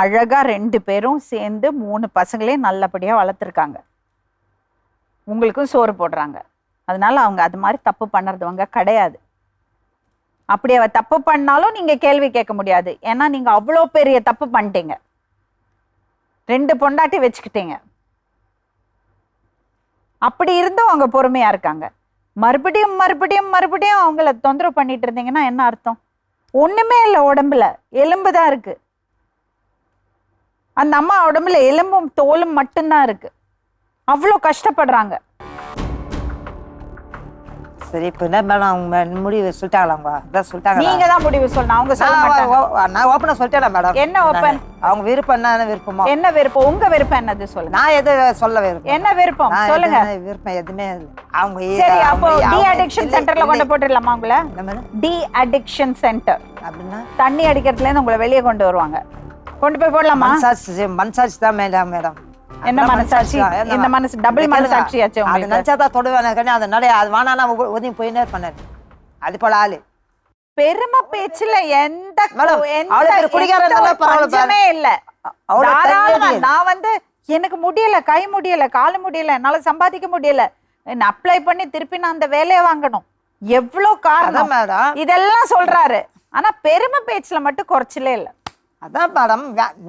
அழகாக ரெண்டு பேரும் சேர்ந்து மூணு பசங்களையும் நல்லபடியாக வளர்த்துருக்காங்க. உங்களுக்கும் சோறு போடுறாங்க. அதனால அவங்க அது மாதிரி தப்பு பண்ணுறதுவங்க கிடையாது. அப்படி அவ தப்பு பண்ணாலும் நீங்கள் கேள்வி கேட்க முடியாது. ஏன்னா நீங்கள் அவ்வளோ பெரிய தப்பு பண்ணிட்டீங்க. ரெண்டு பொண்டாட்டி வச்சுக்கிட்டீங்க. அப்படி இருந்தும் அவங்க பொறுமையா இருக்காங்க. மறுபடியும் மறுபடியும் மறுபடியும் அவங்கள தொந்தரவு பண்ணிட்டு இருந்தீங்கன்னா என்ன அர்த்தம்? ஒண்ணுமே இல்லை உடம்புல. எலும்பு தான் இருக்கு. அந்த அம்மா உடம்புல எலும்பும் தோலும் மட்டும்தான் இருக்கு. அவ்வளோ கஷ்டப்படுறாங்க. சரி இப்போ என்ன மேடம்? அவங்க முடிவு சொல்லிட்டாங்களா? அவங்க அதான் சொல்லிட்டாங்க நீங்க தான் முடிவு சொல்லணும். அவங்க சொல்ல மாட்டாங்க. நான் ஓப்பனாக சொல்லிட்டேன் மேடம்? என்ன open? அவங்க விருப்பம் என்ன விருப்பமோ? என்ன விருப்பம்? உங்க விருப்பம் என்னது சொல்லுங்க. நான் எதுவும் சொல்ல விருப்பம்? என்ன விருப்பம்? சொல்லுங்க. விருப்பம் இல்லை. அவங்க சரி அப்போ டி அடிக்ஷன் சென்டர்ல கொண்டு. போட்டுடலாமா உங்களை? டி அடிக்ஷன் சென்டர் அப்படின்னா? தண்ணி அடிக்கிறதுல இருந்து உங்களை வெளியே கொண்டு வருவாங்க. கொண்டு போய் போடலாமா? மனசாட்சி மனசாட்சி தான் மேடம் மேடம். என்ன மனசாட்சி. என்ன இந்த மனசு டபுள் கேளுங்க. மனசாட்சியாச்சு அது நினைச்சா தான் தொடுவேன் அதனால அது வேணாம் ஒதுங்கி போயினே பண்ணாரு அது போல ஆளு. பெருமை பேச்சுல எந்த. பஞ்சமே இல்ல. நான் வந்து எனக்கு முடியல கை முடியல கால் முடியல என்னால சம்பாதிக்க முடியல. அப்ளை பண்ணி திருப்பி நான் அந்த வேலையை வாங்கணும். எவ்வளவு அதான் காரணம் இதெல்லாம் சொல்றாரு. ஆனா பெருமை பேச்சுல மட்டும் குறைச்சலே இல்ல. அதான் மேடம்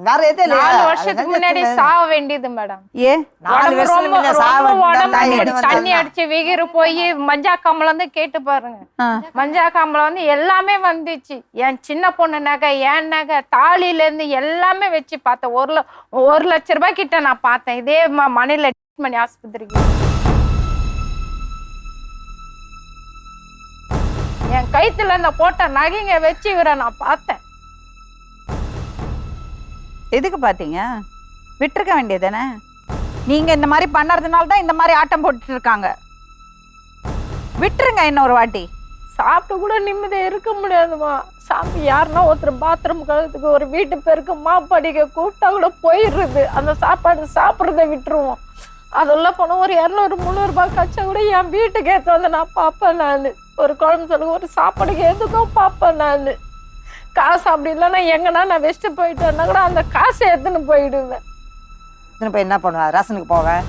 வேற இல்லையா. நாலு வருஷத்துக்கு முன்னாடி சாவ வேண்டியது மேடம். ஏ? நாலு ரொம்ப முன்ன சாவ தண்ணி அடிச்சு, வெகிறு போய் மஞ்சா காமல வந்து கேட்டு பாருங்க. மஞ்சா காமல வந்து எல்லாமே வந்துச்சு. என் சின்ன பொண்ணு நகை என் நகை தாலில இருந்து எல்லாமே வச்சு பார்த்தேன். ஒரு ஒரு லட்ச ரூபாய் கிட்ட நான் பார்த்தேன். இதே மணில மணி ஆஸ்பத்திரிக்கு. என் கைத்துல இந்த போட்ட நகைங்க வச்சு இவரை நான் பார்த்தேன். எதுக்கு பாத்தீங்க? விட்டுருக்க வேண்டியதானே நீங்க இந்த மாதிரி பண்ணறதுனால தான் இந்த மாதிரி ஆட்டம் போட்டுட்டு இருக்காங்க விட்டுருங்க இன்னொரு வாட்டி. சாப்பிட்டு கூட நிம்மதியா இருக்க முடியாதுமா. சாமி யாருன்னா ஒருத்தர் பாத்ரூம் கழுத்துக்கு ஒரு வீட்டு பேருக்கு மாப்படிக்க கூப்பிட்டா கூட போயிடுறது. அந்த சாப்பாடு சாப்பிட்றத விட்டுருவோம். அதெல்லாம் போனால் ஒரு இரநூறு முந்நூறுபா கச்சா கூட என் வீட்டுக்கு ஏத்த வந்து நான் பார்ப்பேன் நான். ஒரு குழம்பு சொல்லுங்க ஒரு சாப்பாடுக்கு எதுக்கும் பார்ப்பேன் நான். காசு அப்படி இல்லைன்னா எங்கன்னா நான் வச்சுட்டு போயிட்டேன்னா கூட அந்த காசை எடுத்துன்னு போயிடுவேன். எடுத்துன்னு போய் என்ன பண்ணுவேன்? ரேஷனுக்கு போவேன்.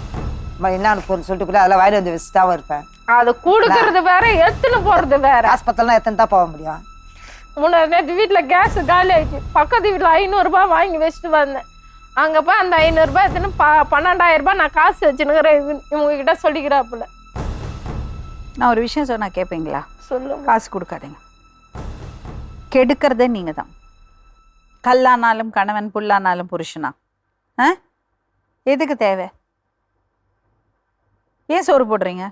என்னன்னு பொருள் சொல்லிட்டு கூட அதெல்லாம் வாயில வந்து வச்சுட்டாவும் இருப்பேன். அது கொடுக்கறது வேற எடுத்துன்னு போறது வேற. ஹாஸ்பிட்டல்லாம் எத்தனை தான் போக முடியும். முன்னாடி நேற்று வீட்டில் கேஸ் காலி ஆயிடுச்சு. பக்கத்து வீட்டில் ஐநூறுரூபா வாங்கி வச்சுட்டு வந்தேன் அங்கே போய் அந்த ஐநூறுரூபா எடுத்துன்னு ப பன்னெண்டாயிரம் ரூபாய் நான் காசு வச்சுனுக்கிறேன் இவங்க கிட்ட சொல்லிக்கிறாப்புல. நான் ஒரு விஷயம் சொன்னா கேட்பீங்களா சொல்லுங்க. காசு கொடுக்காதீங்க. கெடுக்கிறதே நீங்கள் தான் கல்லானாலும் கணவன் புல்லானாலும் புருஷனா? ஆ? எதுக்கு தேவை? ஏன் சோறு போடுறீங்க?